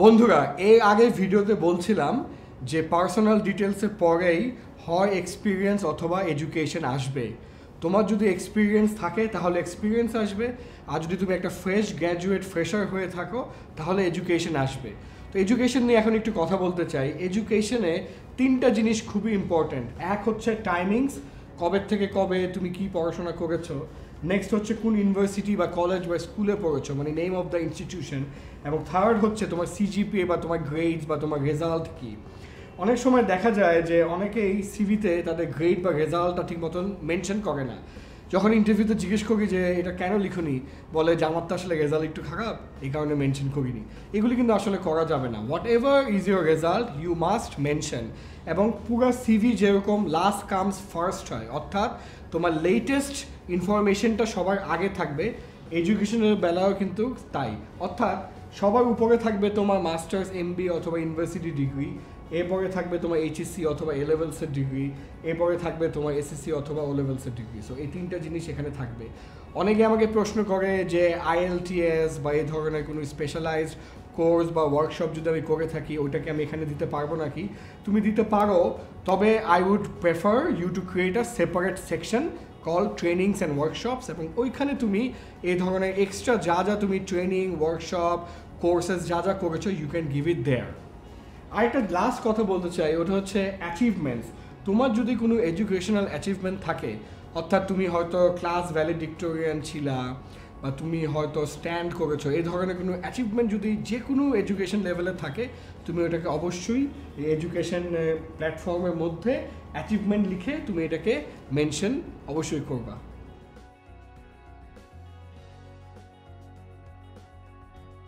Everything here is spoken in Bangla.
বন্ধুরা, এর আগে ভিডিওতে বলছিলাম যে পার্সোনাল ডিটেলসের পরেই হয় এক্সপিরিয়েন্স অথবা এডুকেশন আসবে। তোমার যদি এক্সপিরিয়েন্স থাকে, তাহলে এক্সপিরিয়েন্স আসবে। আর যদি তুমি একটা ফ্রেশ গ্র্যাজুয়েট ফ্রেশার হয়ে থাকো, তাহলে এডুকেশন আসবে। তো এডুকেশন নিয়ে এখন একটু কথা বলতে চাই। এডুকেশনে তিনটা জিনিস খুবই ইম্পর্ট্যান্ট এক হচ্ছে টাইমিংস কবে থেকে কবে, তুমি কি পড়াশোনা করেছ? নেক্সট হচ্ছে কোন ইউনিভার্সিটি বা কলেজ বা স্কুলে পড়েছো? মানে নেম অফ দ্য ইনস্টিটিউশন এবং থার্ড হচ্ছে তোমার সিজিপিএ বা তোমার গ্রেডস বা তোমার রেজাল্ট কি? অনেক সময় দেখা যায় যে অনেকেই সিভিতে তাদের গ্রেড বা রেজাল্টটা ঠিক মতন মেনশন করে না। যখন ইন্টারভিউতে জিজ্ঞেস করি যে, এটা কেন লিখুনি? বলে আমার তো আসলে রেজাল্ট একটু খারাপ, এই কারণে মেনশন করিনি। এগুলি কিন্তু আসলে করা যাবে না। Whatever is your result you must mention এবং পুরো সিভি যেরকম লাস্ট কামস ফার্স্ট হয়, অর্থাৎ তোমার লেটেস্ট ইনফরমেশনটা সবার আগে থাকবে এডুকেশনের বেলাও কিন্তু তাই। অর্থাৎ সবার উপরে থাকবে তোমার মাস্টার্স এমবি অথবা ইউনিভার্সিটি ডিগ্রি, এরপরে থাকবে তোমার এইচএসসি অথবা এ লেভেলসের ডিগ্রি, এরপরে থাকবে তোমার এসএসসি অথবা ও লেভেলসের ডিগ্রি। সো এই তিনটা জিনিস এখানে থাকবে। অনেকে আমাকে প্রশ্ন করে যে আইএলটিএস বা এই ধরনের কোনো স্পেশালাইজড কোর্স বা ওয়ার্কশপ যদি আমি করে থাকি ওটাকে আমি এখানে দিতে পারব নাকি? তুমি দিতে পারো, তবে I would prefer you to create a separate section call trainings and workshops এবং ওইখানে তুমি এই ধরনের এক্সট্রা যা যা তুমি ট্রেনিং ওয়ার্কশপ কোর্সেস যা যা করেছ you can give it there আর একটা লাস্ট কথা বলতে চাই, ওটা হচ্ছে অ্যাচিভমেন্টস তোমার যদি কোনো এডুকেশনাল অ্যাচিভমেন্ট থাকে, অর্থাৎ তুমি হয়তো ক্লাস ভ্যালিডিক্টোরিয়ান ছিলা বা তুমি হয়তো স্ট্যান্ড করেছ, এই ধরনের কোনো অ্যাচিভমেন্ট যদি যে কোনো এডুকেশন লেভেলে থাকে, তুমি ওটাকে অবশ্যই এডুকেশন প্ল্যাটফর্মের মধ্যে অ্যাচিভমেন্ট লিখে তুমি এটাকে মেনশন অবশ্যই করবা।